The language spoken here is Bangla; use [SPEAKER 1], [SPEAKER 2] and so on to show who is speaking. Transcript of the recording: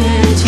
[SPEAKER 1] মানুষের